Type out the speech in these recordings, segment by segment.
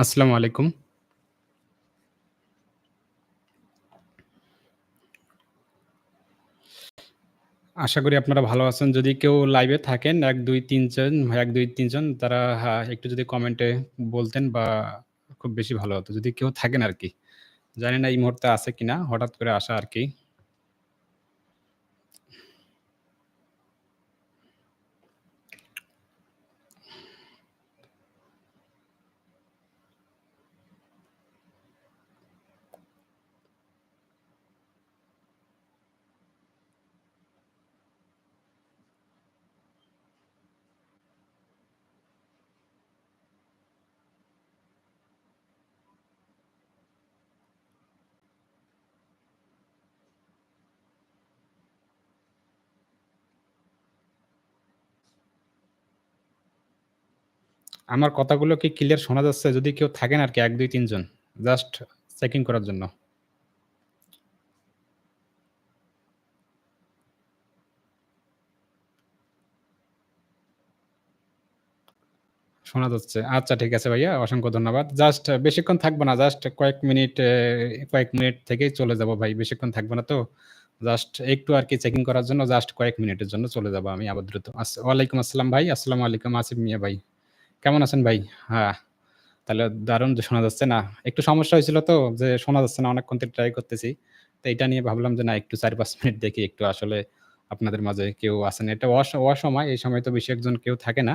আসসালামু আলাইকুম। আশা করি আপনারা ভালো আছেন। যদি কেউ লাইভে থাকেন, এক, দুই তিনজন এক, দুই তিনজন তারা হা একটু যদি কমেন্টে বলতেন বা খুব বেশি ভালো হতো। যদি কেউ থাকেন আরকি। জানি না এই মুহূর্তে আছে কিনা? হঠাৎ করে আসা আরকি। আমার কথাগুলো কি ক্লিয়ার শোনা যাচ্ছে? যদি কেউ থাকেন আর কি এক দুই তিনজন জাস্ট চেকিং করার জন্য। শোনা যাচ্ছে। আচ্ছা ঠিক আছে ভাইয়া, অসংখ্য ধন্যবাদ। জাস্ট বেশিক্ষণ থাকব না। জাস্ট কয়েক মিনিট কয়েক মিনিট থেকেই চলে যাব ভাই। বেশিক্ষণ থাকব না তো। জাস্ট একটু আরকি চেকিং করার জন্য জাস্ট কয়েক মিনিটের জন্য চলে যাব আমি আবার দ্রুত। ওয়ালাইকুম আসসালাম ভাই। আসসালামু আলাইকুম আসিফ মিয়া ভাই। কেমন আছেন ভাই? হ্যাঁ, তাহলে দারুণ যে শোনা যাচ্ছে না। একটু সমস্যা হয়েছিল তো যে শোনা যাচ্ছে না অনেকক্ষণ থেকে ট্রাই করতেছি। তো এটা নিয়ে ভাবলাম যে না একটু ৪-৫ মিনিট দেখি একটু আসলে আপনাদের মাঝে কেউ আছেন। এটা অস অসময়। এই সময় তো বেশি একজন কেউ থাকে না।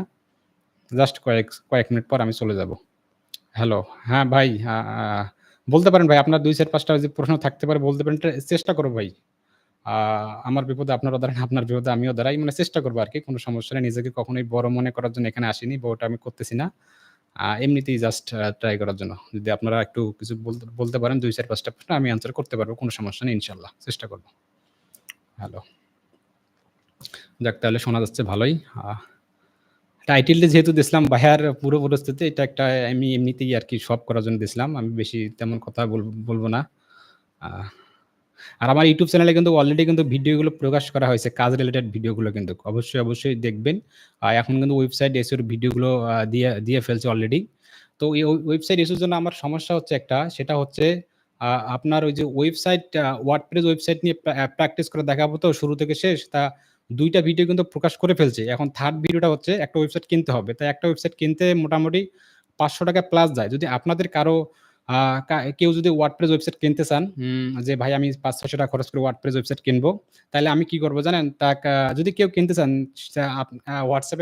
জাস্ট কয়েক কয়েক মিনিট পর আমি চলে যাব। হ্যালো। হ্যাঁ ভাই, বলতে পারেন ভাই আপনার ২, ৪, ৫ টা যদি প্রশ্ন থাকতে পারে বলতে পারেন। চেষ্টা করো ভাই। আমার বিপদে আপনারাও দাঁড়ান, আপনার বিপদে আমিও দাঁড়াই। মানে চেষ্টা করব আরকি। কোনো সমস্যা নেই। নিজেকে কখনোই বড় মনে করার জন্য এখানে আসিনি বা ওটা আমি করতেছি না। এমনিতেই জাস্ট ট্রাই করার জন্য। যদি আপনারা একটু কিছু বলতে পারেন দুই চার পাঁচটা প্রশ্ন আমি আনসার করতে পারব কোনো সমস্যা নেই ইনশাআল্লাহ। চেষ্টা করব হ্যালো। যাক তাহলে শোনা যাচ্ছে ভালোই। টাইটেলটা যেহেতু দিছিলাম বাহার পুরো পরিস্থিতি এটা একটা আমি এমনিতেই আর কি সব করার জন্য দিছিলাম। আমি বেশি তেমন কথা বল বলব না। আর আমার YouTube চ্যানেলে কিন্তু অলরেডি কিন্তু ভিডিওগুলো প্রকাশ করা হয়েছে। কাজ রিলেটেড ভিডিওগুলো কিন্তু। অবশ্যই, অবশ্যই দেখবেন। এখন কিন্তু ওয়েবসাইট এসইও ভিডিওগুলো দিয়ে দিয়ে ফেলছে অলরেডি। তো এই ওয়েবসাইট এসইও জন্য আমার সমস্যা হচ্ছে একটা। সেটা হচ্ছে আপনার ওই যে ওয়েবসাইট WordPress ওয়েবসাইট নিয়ে প্র্যাকটিস করে দেখাবো তো শুরু থেকে শেষ। তা দুইটা ভিডিও কিন্তু প্রকাশ করে ফেলছে এখন থার্ড ভিডিওটা হচ্ছে একটা ওয়েবসাইট কিনতে হবে। তাই একটা ওয়েবসাইট কিনতে মোটামুটি ৳৫০০ প্লাস যায়। যদি আপনাদের কারও কেউ যদি WordPress ওয়েবসাইট কিনতে চান, যে ভাই আমি ৳৫০০-৬০০ খরচ করে WordPress ওয়েবসাইট কিনবো। তাহলে আমি কি করব জানেন? তাকা যদি কেউ কিনতে চান আ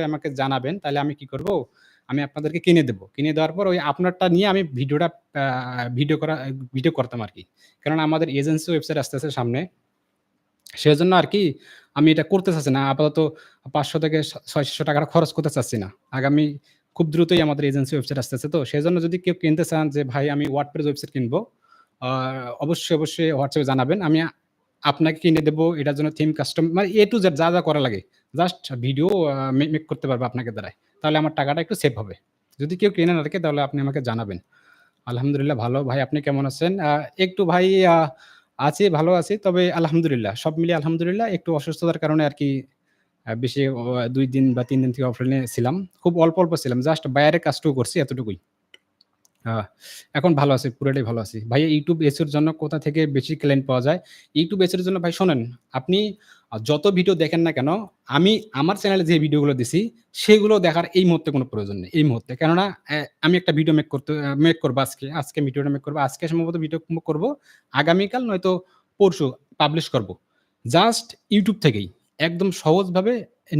আমাকে জানাবেন। তাহলে আমি কি করব? আমি আপনাদেরকে কিনে দেবো কিনে দেওয়ার পর ওই আপনারটা নিয়ে আমি ভিডিওটা ভিডিও করা ভিডিও করতাম আর কি কেননা আমাদের এজেন্সি ওয়েবসাইট আসতেছে সামনে। সেজন্য আরকি আমি এটা করতে চাচ্ছি না। আপাতত ৳৫০০-৬০০ খরচ করতে চাচ্ছি না। আগামী খুব দ্রুতই আমাদের এজেন্সি ওয়েবসাইট আসতেছে তো। সেজন্য যদি কেউ কিনতে চান যে ভাই আমি WordPress ওয়েবসাইট কিনবো, অবশ্যই, অবশ্যই হোয়াটসঅ্যাপে জানাবেন। আমি আপনাকে কিনে দেব। এটার জন্য থিম কাস্টম মানে A to Z যা, যা করা লাগে। জাস্ট ভিডিও মেক করতে পারব আপনাকে দ্বারাই। তাহলে আমার টাকাটা একটু সেভ হবে। যদি কেউ কিনে না আরকি তাহলে আপনি আমাকে জানাবেন। আলহামদুলিল্লাহ ভালো। ভাই আপনি কেমন আছেন? একটু ভাই আছি, ভালো আছি। তবে আলহামদুলিল্লাহ। সব মিলিয়ে আলহামদুলিল্লাহ একটু অসুস্থতার কারণে আরকি আ বেশি দুই দিন বা তিন দিন থেকে অফলাইনে ছিলাম। খুব অল্প, অল্প ছিলাম। জাস্ট বাইরের কাজটুকু করছি এতটুকুই। এখন ভালো আছি, পুরোটাই ভালো আছি। ভাইয়া ইউটিউব এসইও এর জন্য কোথা থেকে বেশি ক্লায়েন্ট পাওয়া যায়? ইউটিউব এসইও এর জন্য ভাই শোনেন, আপনি যত ভিডিও দেখেন না কেন, আমি আমার চ্যানেলে যে ভিডিওগুলো দিছি, সেগুলো দেখার এই মুহূর্তে কোনো প্রয়োজন নেই। এই মুহূর্তে। কেননা আমি একটা ভিডিও মেক করতে মেক করব আজকে। আজকে ভিডিওটা মেক করব আজকে সম্ভবত ভিডিও করব। আগামীকাল নয়তো পরশু পাবলিশ করব। জাস্ট ইউটিউব থেকেই। একদম সহজভাবে,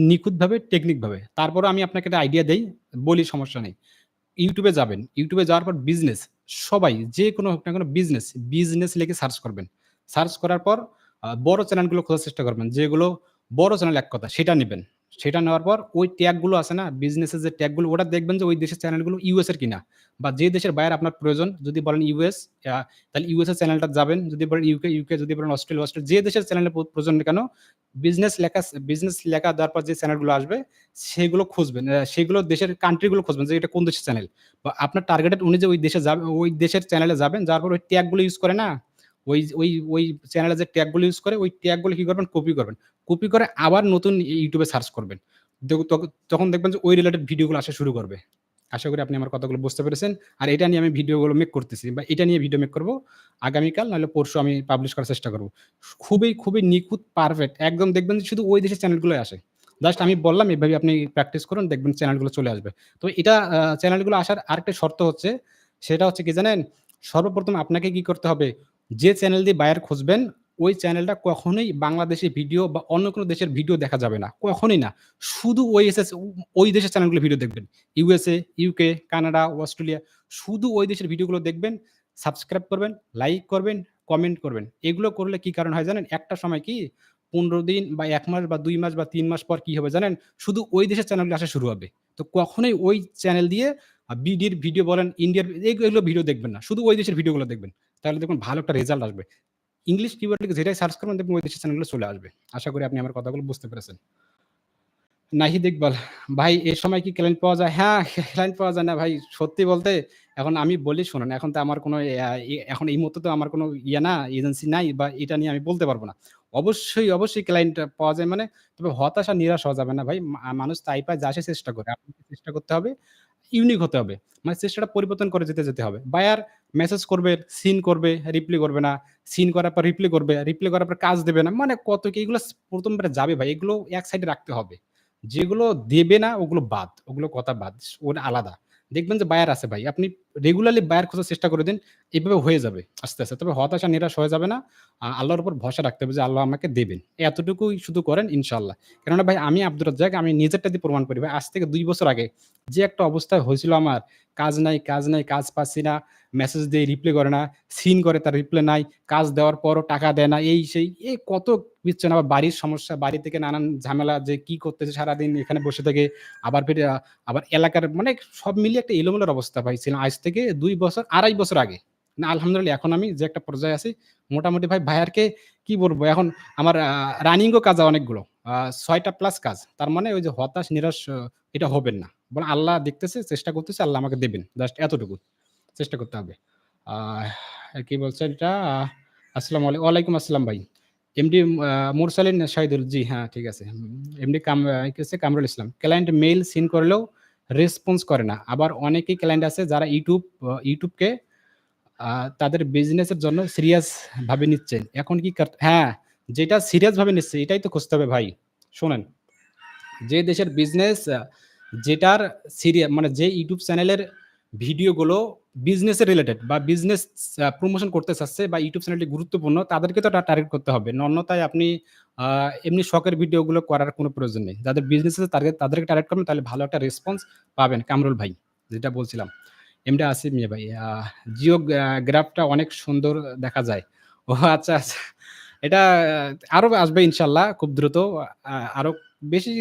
নিখুঁতভাবে, টেকনিকভাবে। তারপরে আমি আপনাকে একটা আইডিয়া দেই, বলি সমস্যা নেই। ইউটিউবে যাবেন। ইউটিউবে যাওয়ার পর বিজনেস, সবাই যে কোনো হোক না কোনো বিজনেস, বিজনেস লিখে সার্চ করবেন। সার্চ করার পর বড় চ্যানেলগুলো খোঁজার চেষ্টা করবেন। যেগুলো বড় চ্যানেল এক কথা সেটা নিবেন। সেটা নেওয়ার পর ওই ট্যাগগুলো আছে না? বিজনেসের যে ট্যাগগুলো ওটা দেখবেন যে ওই দেশের চ্যানেলগুলো ইউএস এর কিনা বা যে দেশের বায়ার আপনার প্রয়োজন যদি বলেন ইউএস তাহলে ইউএস এর চ্যানেলটা যাবেন। যদি বলেন ইউকে, ইউকে যদি বলেন অস্ট্রেলিয়া, অস্ট্রেলিয়া যে দেশের চ্যানেলের প্রয়োজন কেন বিজনেস লেখা বিজনেস লেখা দেওয়ার পর যে চ্যানেলগুলো আসবে সেগুলো খুঁজবেন। সেগুলো দেশের কান্ট্রিগুলো খুঁজবেন যে এটা কোন দেশের চ্যানেল। বা আপনার টার্গেটেড অনুযায়ী ওই দেশে যাবে ওই দেশের চ্যানেলে যাবেন। যার পর ওই ট্যাগ ইউজ করে না? ওই ওই ওই চ্যানেলে যে ট্যাগ ইউজ করে ওই ট্যাগ কী করবেন? কপি করবেন। কপি করে আবার নতুন ইউটিউবে সার্চ করবেন। তখন দেখবেন যে ওই রিলেটেড ভিডিওগুলো আসা শুরু করবে। আশা করি আপনি আমার কথাগুলো বুঝতে পেরেছেন। আর এটা নিয়ে আমি ভিডিওগুলো মেক করতেছি বা এটা নিয়ে ভিডিও মেক করব। আগামীকাল নাহলে পরশু আমি পাবলিশ করার চেষ্টা করব। খুবই, খুবই নিখুঁত পারফেক্ট একদম দেখবেন যে শুধু ওই দেশের চ্যানেলগুলোই আসে। জাস্ট আমি বললাম এভাবে আপনি প্র্যাকটিস করুন দেখবেন চ্যানেলগুলো চলে আসবে। তো এটা চ্যানেলগুলো আসার আরেকটা শর্ত হচ্ছে, সেটা হচ্ছে কি জানেন? সর্বপ্রথম আপনাকে কি করতে হবে? যে চ্যানেল দিয়ে বায়ার খুঁজবেন, ওই চ্যানেলটা কখনোই বাংলাদেশের ভিডিও বা অন্য কোনো দেশের ভিডিও দেখা যাবে না। কখনোই না। শুধু ওই ও ওই দেশের চ্যানেলগুলো ভিডিও দেখবেন। ইউএসএ, ইউকে, কানাডা, অস্ট্রেলিয়া শুধু ওই দেশের ভিডিওগুলো দেখবেন, সাবস্ক্রাইব করবেন, লাইক করবেন, কমেন্ট করবেন। এগুলো করলে কি কারণ হয় জানেন? একটা সময় কি ১৫ দিন বা এক মাস বা দুই মাস বা তিন মাস পর কি হবে জানেন? শুধু ওই দেশের চ্যানেলগুলো আসা শুরু হবে। তো কখনোই ওই চ্যানেল দিয়ে বিডির ভিডিও বলেন, ইন্ডিয়ার এগ এগুলো ভিডিও দেখবেন না। শুধু ওই দেশের ভিডিওগুলো দেখবেন। তাহলে দেখবেন ভালো একটা রেজাল্ট আসবে। ইংলিশ কিওয়ার্ড লিখে যেটাই সার্চ করবেন দেখবেন ওই দেশের চ্যানেলগুলো চলে আসবে। আশা করি আপনি আমার কথাগুলো বুঝতে পেরেছেন। নাহিদ ইকবাল, ভাই এ সময় কি ক্লায়েন্ট পাওয়া যায়? হ্যাঁ, ক্লায়েন্ট পাওয়া যায় না ভাই। সত্যি বলতে এখন আমি বলি শুনুন, এখন তো আমার কোনো এখন এই মুহূর্তে তো আমার কোনো ইয়ে না, এজেন্সি নাই বা এটা নিয়ে আমি বলতে পারব না। অবশ্যই, অবশ্যই ক্লায়েন্ট পাওয়া যায় মানে তবে হতাশা নিরাশ হওয়া যাবে না ভাই। মানুষ তাই পায় যা চেষ্টা করে। আপনাকে চেষ্টা করতে হবে, ইউনিক হতে হবে। মানে চেষ্টাটা পরিবর্তন করে যেতে, যেতে হবে। বায়ার মেসেজ করবে, সিন করবে, রিপ্লাই করবে না। সিন করার পর রিপ্লাই করবে, রিপ্লাই করার পর কাজ দেবে না। মানে কত কি এগুলো ১ম বারে যাবে ভাই। এগুলো এক সাইডে রাখতে হবে। যেগুলো দেবে না ওগুলো বাদ। ওগুলো কথা বাদ। ওটা আলাদা। দেখবেন যে বায়ার আছে ভাই। আপনি রেগুলারলি বায়ার খোঁজার চেষ্টা করে দিন। এভাবে হয়ে যাবে আস্তে, আস্তে। তবে হতাশা নিরাশ হয়ে যাবে না। আল্লাহর উপর ভরসা রাখতে হবে যে আল্লাহ আমাকে দেবেন। এতটুকুই শুধু করেন ইনশাআল্লাহ। কেননা ভাই আমি আব্দুর রাজ্জাক আমি নিজেরটা দিয়ে প্রমাণ করি ভাই। আজ থেকে দুই বছর আগে যে একটা অবস্থা হয়েছিল আমার, কাজ নাই, কাজ নাই, কাজ পাচ্ছি না। মেসেজ দিয়ে রিপ্লাই করে না। সিন করে তার রিপ্লাই নাই। কাজ দেওয়ার পরও টাকা দেয় না। এই সেই এ কত কিচ্ছু না আবার বাড়ির সমস্যা, বাড়ি থেকে নানান ঝামেলা যে কি করতেছে সারাদিন এখানে বসে থেকে আবার ফিরে আবার এলাকার মানে সব মিলিয়ে একটা এলোমেলোর অবস্থা ভাই ছিলাম আজ থেকে দুই বছর ২.৫ বছর আগে। না আলহামদুলিল্লাহ এখন আমি যে একটা পর্যায়ে আছি মোটামুটি ভাই বায়ারকে কি বলব এখন আমার রানিংও কাজ অনেকগুলো। ছয়টা প্লাস কাজ। তার মানে ওই যে হতাশ নিরাশ এটা হবেন না। বলে আল্লাহ দেখতেছে, চেষ্টা করতেছে, আল্লাহ আমাকে দেবেন। জাস্ট এতটুকু। চেষ্টা করতে হবে। কি বলছেন এটা? আসসালামু ওয়ালাইকুম আসসালাম ভাই। এমডি মুরসালিন শাহিদুল জি হ্যাঁ, ঠিক আছে। এমডি কাম Kamrul Islam. Client mail seen করলেও রেসপন্স করে না। আবার অনেকেই ক্লায়েন্ট আছে যারা ইউটিউব আ YouTube কে আ তাদের বিজনেসের জন্য সিরিয়াসভাবে নিচ্ছেন। এখন কি হ্যাঁ, যেটা সিরিয়াসভাবে নিচ্ছে এটাই তো খুঁজতে হবে ভাই। শোনেন, যে দেশের বিজনেস যেটার সিরিয়াস মানে যে ইউটিউব চ্যানেলের ভিডিওগুলো বিজনেসের রিলেটেড বা বিজনেস প্রমোশন করতে চাচ্ছে বা ইউটিউব চ্যানেলটি গুরুত্বপূর্ণ তাদেরকে তো টার্গেট করতে হবে। অন্যথায় আপনি এমনি শখের ভিডিওগুলো করার কোনো প্রয়োজন নেই। যাদের বিজনেস টার্গেট তাদেরকে টার্গেট করবেন তাহলে ভালো একটা রেসপন্স পাবেন কামরুল ভাই। যেটা বলছিলাম। এমডি আসিফ মিয়া ভাই। জিও গ্রা গ্রাফটা অনেক সুন্দর দেখা যায়। ও আচ্ছা, আচ্ছা। এটা আরও আসবে ইনশাল্লাহ খুব দ্রুত। আ আরও বেশি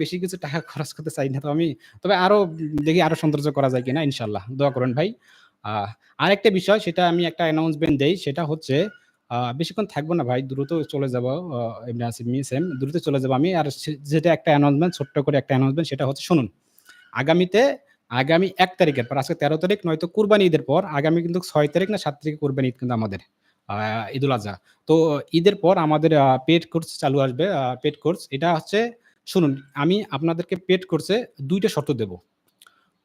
বেশি কিছু টাকা খরচ করতে চাই না তো আমি। তবে আরও দেখি আরও সৌন্দর্য করা যায় কিনা ইনশাল্লাহ দোয়া করেন ভাই। আ, আরেকটা বিষয়, সেটা আমি একটা অ্যানাউন্সমেন্ট দেই, সেটা হচ্ছে বেশিক্ষণ থাকব না ভাই। দ্রুত চলে যাব। আ এমডি সেম দ্রুত চলে যাব আমি। আর যেটা একটা অ্যানাউন্সমেন্ট ছোট্ট করে একটা অ্যানাউন্সমেন্ট সেটা হচ্ছে শুনুন। আগামীতে, আগামী এক তারিখের পর, আজকে ১৩ তারিখ, নয়তো কুরবানি ঈদের পর, আগামী কিন্তু ছয় তারিখ না সাত তারিখে কুরবানি ঈদ কিন্তু আমাদের। ঈদুল আজহা। তো ঈদের পর আমাদের আ পেইড কোর্স চালু আসবে। আ পেইড কোর্স এটা হচ্ছে শুনুন আমি আপনাদেরকে পেড কোর্সে দুইটা শর্ত দেব।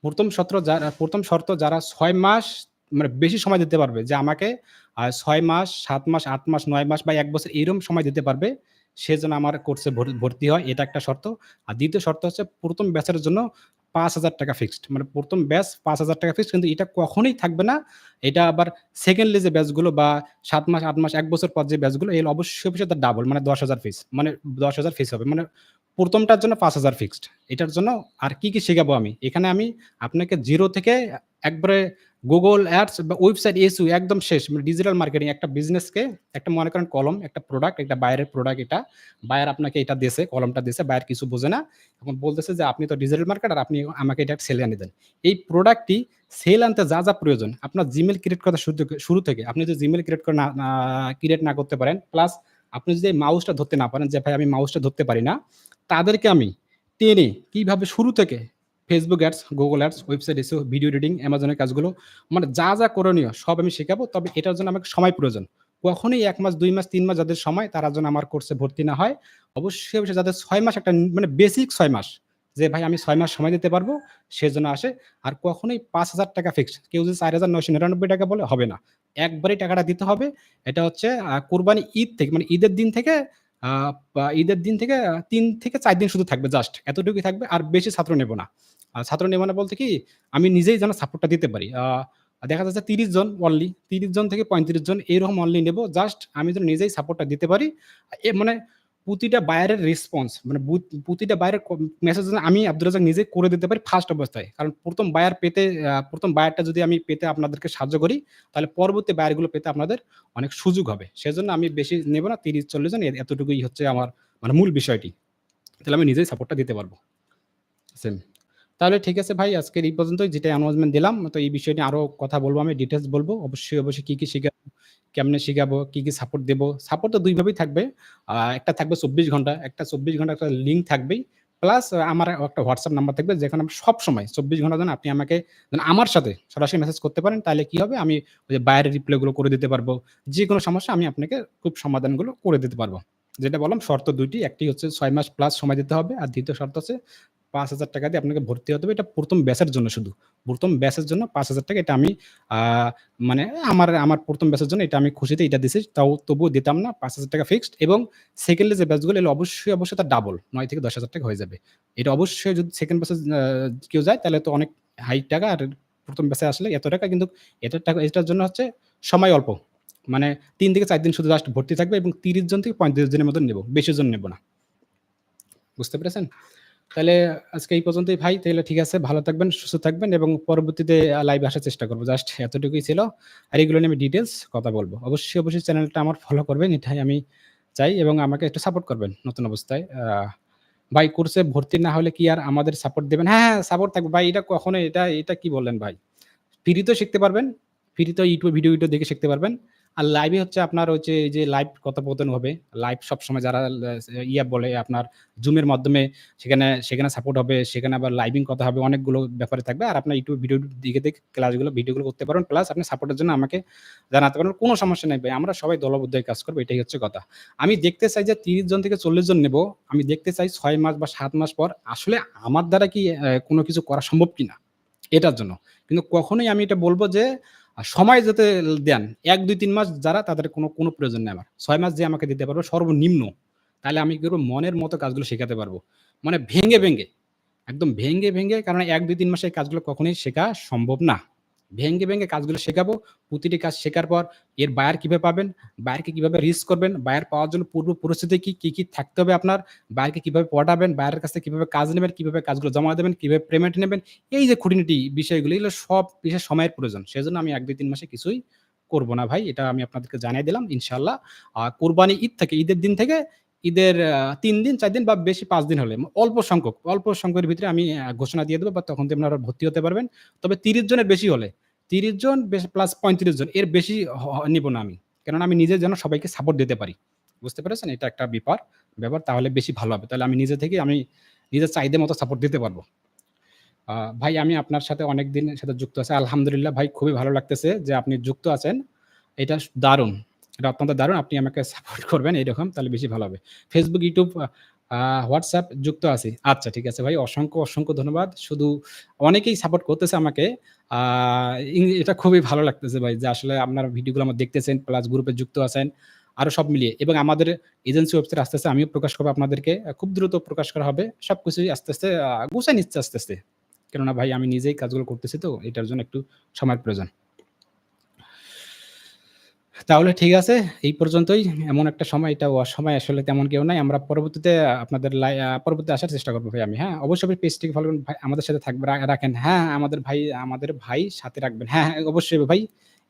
প্রথম শর্ত যারা প্রথম শর্ত যারা ছয় মাস মানে বেশি সময় দিতে পারবে যে আমাকে ছয় মাস, সাত মাস, আট মাস, নয় মাস বা এক বছর এরকম সময় দিতে পারবে। সে যেন আমার কোর্সে ভর ভর্তি হয় এটা একটা শর্ত। আর দ্বিতীয় শর্ত হচ্ছে প্রথম ব্যাচের জন্য ৳৫,০০০ ফিক্সড। মানে প্রথম ব্যাচ ৳৫,০০০ ফিক্সড কিন্তু এটা কখনোই থাকবে না। এটা আবার সেকেন্ডলি যে ব্যাচগুলো বা সাত মাস, আট মাস, এক বছর পর যে ব্যাচগুলো এগুলো অবশ্যই, অবশ্যই তার ডাবল মানে ১০,০০০ ফিস। মানে ১০,০০০ ফিস হবে। মানে ১ম টার জন্য ৫,০০০ ফিক্সড। এটার জন্য আর কি, কি শেখাবো আমি? এখানে আমি আপনাকে জিরো থেকে একবারে গুগল Ads বা ওয়েবসাইট SEO একদম শেষ। মানে ডিজিটাল মার্কেটিং একটা বিজনেসকে একটা মনে করেন কলম, একটা প্রোডাক্ট, একটা বাইরের প্রোডাক্ট এটা। বায়ার আপনাকে এটা দেশে কলমটা দেশে বায়ার কিছু বোঝে না। এখন বলতেছে যে আপনি তো ডিজিটাল মার্কেট আর আপনি আমাকে এটা সেল এনে দেন। এই প্রোডাক্টটি সেল আনতে যা, যা প্রয়োজন আপনার জিমেল ক্রিয়েট করার শুরু থেকে শুরু থেকে আপনি যদি জিমেল ক্রিয়েট করে না ক্রিয়েট না করতে পারেন প্লাস আপনি যদি মাউসটা ধরতে না পারেন যে ভাই আমি মাউসটা ধরতে পারি না। তাদেরকে আমি টেনে কীভাবে শুরু থেকে Facebook ads, Google ads, website এসে ভিডিও এডিটিং, অ্যামাজনের কাজগুলো মানে যা, যা করণীয় সব আমি শেখাবো। তবে এটার জন্য আমাকে সময় প্রয়োজন। কখনই এক মাস, দুই মাস, তিন মাস যাদের সময় তারা যেন আমার কোর্সে ভর্তি না হয়। অবশ্যই, যাদের ছয় মাস একটা মানে বেসিক ছয় মাস। যে ভাই আমি ছয় মাস সময় দিতে পারব, সেজন্য আসে। আর কখনোই ৳৫,০০০ ফিক্সড। কেউ যদি ৳৪,৯৯৯ বলে হবে না। একবারেই টাকাটা দিতে হবে। এটা হচ্ছে কোরবানি ঈদ থেকে মানে ঈদের দিন থেকে ঈদের দিন থেকে তিন থেকে চার দিন শুধু থাকবে জাস্ট এতটুকুই থাকবে। আর বেশি ছাত্র নেব না। ছাত্র নেব না বলতে কি আমি নিজেই যেন সাপোর্টটা দিতে পারি। দেখা যাচ্ছে ৩০ জন অনলি ৩০ জন থেকে ৩৫ জন এরকম অনলি নেব। জাস্ট আমি যেন নিজেই সাপোর্টটা দিতে পারি। মানে প্রতিটা বায়ারের রেসপন্স মানে প্রতিটা বায়ারের মেসেজ আমি আব্দুর রাজ্জাক নিজে করে দিতে পারি ফার্স্ট অবস্থায়। কারণ প্রথম বায়ার পেতে প্রথম বায়ারটা যদি আমি পেতে আপনাদেরকে সাহায্য করি, তাহলে পরবর্তী বায়ারগুলো পেতে আপনাদের অনেক সুযোগ হবে। সেজন্য আমি বেশি নেব না ৩০-৪০ জন এতটুকুই হচ্ছে আমার মানে মূল বিষয়টি। তাহলে আমি নিজেই সাপোর্টটা দিতে পারব। সেম। তাহলে ঠিক আছে ভাই আজকের এই পর্যন্তই যেটা অ্যানাউন্সমেন্ট দিলাম। তো এই বিষয় নিয়ে আরও কথা বলব আমি ডিটেলস বলব অবশ্যই, অবশ্যই কী কী শিখাবো, কেমনে শিখাবো, কি, কি সাপোর্ট দেব। সাপোর্ট তো দুইভাবেই থাকবে। একটা থাকবে ২৪ ঘণ্টা, একটা ২৪ ঘণ্টা একটা লিঙ্ক থাকবেই। প্লাস আমার একটা হোয়াটসঅ্যাপ নাম্বার থাকবে যেখানে আমি সবসময় ২৪ ঘণ্টা যেন আপনি আমাকে আমার সাথে সরাসরি মেসেজ করতে পারেন। তাহলে কি হবে আমি ওই যে বায়ারের রিপ্লাই গুলো করে দিতে পারব। যে কোনো সমস্যা আমি আপনাকে খুব সমাধানগুলো করে দিতে পারব। যেটা বললাম শর্ত দুইটি একটি হচ্ছে ছয় মাস প্লাস সময় দিতে হবে। আর দ্বিতীয় শর্ত হচ্ছে ৳৫,০০০ দিয়ে আপনাকে ভর্তি হতে হবে। এটা প্রথম ব্যাচের জন্য শুধু। প্রথম ব্যাচের জন্য ৳৫,০০০ এটা আমি মানে আমার আমার প্রথম ব্যাচের জন্য এটা আমি খুশিতে এটা দিছি। তাও তবুও দিতাম না। ৳৫,০০০ ফিক্সড এবং সেকেন্ডলি যে ব্যাচগুলো এগুলো অবশ্যই, অবশ্যই তার ডাবল নয় থেকে ৳১০,০০০ হয়ে যাবে। এটা অবশ্যই যদি সেকেন্ড ব্যাচে কেউ যায় তাহলে তো অনেক হাই টাকা আর প্রথম ব্যাচে আসলে এত টাকা কিন্তু এটার টাকা এটার জন্য হচ্ছে সময় অল্প। মানে তিন থেকে চার দিন শুধু জাস্ট ভর্তি থাকবে এবং ৩০ জন থেকে ৩৫ জনের মতন নেব। বেশি জন নেব না। বুঝতে পেরেছেন? তাহলে আজকে এই পর্যন্তই ভাই। তাহলে ঠিক আছে। ভালো থাকবেন, সুস্থ থাকবেন এবং পরবর্তীতে লাইভে আসার চেষ্টা করব জাস্ট এতটুকুই ছিল। আর এগুলো নিয়ে আমি ডিটেলস কথা বলব অবশ্যই, অবশ্যই চ্যানেলটা আমার ফলো করবেন। এটাই আমি চাই এবং আমাকে একটু সাপোর্ট করবেন নতুন অবস্থায়। ভাই কোর্সে ভর্তি না হলে কি আর আমাদের সাপোর্ট দেবেন হ্যাঁ, হ্যাঁ সাপোর্ট থাকবে। ভাই এটা কখনো এটা এটা কি বললেন ভাই? ফ্রিতেও শিখতে পারবেন। ফ্রিতেও ইউটিউব ভিডিও, ভিডিও দেখে শিখতে পারবেন। আর লাইভে হচ্ছে আপনার এই যে লাইভ কথোপকথন হবে। লাইভ সবসময় যারা ইয়া বলে, আপনার জুমের মাধ্যমে সেখানে সেখানে সাপোর্ট হবে। সেখানে আবার লাইভিং কথা হবে। অনেকগুলো ব্যাপারে থাকবে। আর আপনার ইউটিউব ভিডিও দিকে দেখে ক্লাসগুলো ভিডিওগুলো করতে পারবেন। প্লাস আপনি সাপোর্টের জন্য আমাকে জানাতে পারেন। কোনো সমস্যা নেই। আমরা সবাই দলবদ্ধ কাজ করব। এটাই হচ্ছে কথা। আমি দেখতে চাই যে ৩০ জন থেকে ৪০ জন নেব। আমি দেখতে চাই ছয় মাস বা সাত মাস পর আসলে আমার দ্বারা কি কোনো কিছু করা সম্ভব কিনা? এটার জন্য। কিন্তু কখনোই আমি এটা বলব যে আ সময় যাতে দেন। ১, ২, ৩ মাস যারা তাদের কোনো কোনো প্রয়োজন নেই আমার। ছয় মাস যে আমাকে দিতে পারবে সর্বনিম্ন। তাহলে আমি কি করব মনের মতো কাজগুলো শেখাতে পারব। মানে ভেঙে, ভেঙে একদম ভেঙে, ভেঙে কারণ ১, ২, ৩ মাসে কাজগুলো কখনোই শেখা সম্ভব না। ভেঙে, ভেঙ্গে কাজগুলো শেখাবো। প্রতিটি কাজ শেখার পর এর বায়ার কীভাবে পাবেন, বায়ারকে কীভাবে রিচ করবেন, বায়ার পাওয়ার জন্য পূর্ব পরিস্থিতি কি, কি, কি থাকতে হবে আপনার, বায়ারকে কীভাবে পটাবেন, বায়ারের কাছে কীভাবে কাজ নেবেন, কীভাবে কাজগুলো জমা দেবেন, কীভাবে পেমেন্ট নেবেন। এই যে খুঁটিনিটি বিষয়গুলো এগুলো সব বিষয় সময়ের প্রয়োজন। সেজন্য আমি ১, ২, ৩ মাসে কিছুই করব না ভাই। এটা আমি আপনাদেরকে জানিয়ে দিলাম ইনশাল্লাহ আর কোরবানি ঈদ থেকে ঈদের দিন থেকে ঈদের তিন দিন, চার দিন বা বেশি পাঁচ দিন হলে অল্প সংখ্যক, অল্প সংখ্যকের ভিতরে আমি ঘোষণা দিয়ে দেবো বা তখন আপনারা ভর্তি হতে পারবেন। তবে ৩০ জনের বেশি হলে ৩০ জন প্লাস ৩৫ জন এর বেশি নিব না আমি। কেননা আমি নিজে যেন সবাইকে সাপোর্ট দিতে পারি। বুঝতে পেরেছেন? এটা একটা ব্যাপার ব্যাপার তাহলে বেশি ভালো হবে। তাহলে আমি নিজে থেকেই আমি নিজের চাহিদা মতো সাপোর্ট দিতে পারব। ভাই আমি আপনার সাথে অনেকদিন সাথে যুক্ত আছি। আলহামদুলিল্লাহ ভাই খুবই ভালো লাগতেছে যে আপনি যুক্ত আছেন। এটা দারুণ। এটা অত্যন্ত দারুণ। আপনি আমাকে সাপোর্ট করবেন এরকম তাহলে বেশি ভালো হবে। ফেসবুক YouTube, WhatsApp যুক্ত আছি। আচ্ছা ঠিক আছে ভাই। অসংখ্য, অসংখ্য ধন্যবাদ। শুধু অনেকেই সাপোর্ট করতেছে আমাকে। এটা খুবই ভালো লাগতেছে ভাই যে আসলে আপনার ভিডিওগুলো আমার দেখতেছেন প্লাস গ্রুপে যুক্ত আছেন। আরও সব মিলিয়ে এবং আমাদের এজেন্সি ওয়েবসাইট আস্তে, আস্তে আমিও প্রকাশ করব আপনাদেরকে। খুব দ্রুত প্রকাশ করা হবে। সবকিছুই আস্তে, আস্তে আ নিচ্ছে আস্তে, আস্তে। কেননা ভাই আমি নিজেই কাজগুলো করতেছি তো এটার জন্য একটু সময়ের প্রয়োজন। তাহলে ঠিক আছে। এই পর্যন্তই। এমন একটা সময় এটা অসময় আসলে তেমন কেউ নাই। আমরা পরবর্তীতে আপনাদের লাই পরবর্তীতে আসার চেষ্টা করব ভাই আমি। হ্যাঁ? অবশ্যই ভাই পেজটিকে ফলো করুন। ভাই আমাদের সাথে থাকবে রাখেন। হ্যাঁ, আমাদের ভাই আমাদের ভাই সাথে রাখবেন। হ্যাঁ, হ্যাঁ অবশ্যই ভাই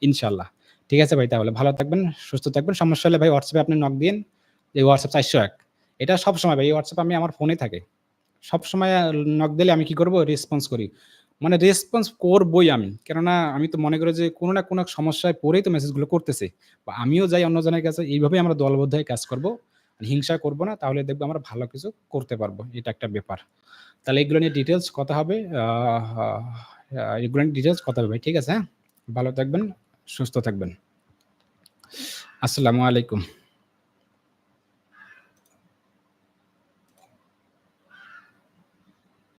ইনশাল্লাহ ঠিক আছে ভাই তাহলে ভালো থাকবেন, সুস্থ থাকবেন। সমস্যা হলে ভাই এ আপনি নক দিয়েন। এই WhatsApp ৪০১ এটা সবসময় ভাই এই WhatsApp আমি আমার ফোনে থাকে। সবসময় নক দিলে আমি কি করব রেসপন্স করি। মানে রেসপন্স করবই আমি। কেননা আমি তো মনে করি যে কোনো না কোন সমস্যায় পড়েই তো মেসেজগুলো করতেছে বা আমিও যাই অন্যজনের কাছে এইভাবেই আমরা দলবদ্ধ হয়ে কাজ করব। হিংসা করব না। তাহলে দেখব আমরা ভালো কিছু করতে পারব। এটা একটা ব্যাপার। তাহলে এগুলো নিয়ে ডিটেলস কথা হবে। এগুলো নিয়ে ডিটেলস কথা হবে ঠিক আছে? হ্যাঁ? ভালো থাকবেন, সুস্থ থাকবেন। আসসালামু আলাইকুম।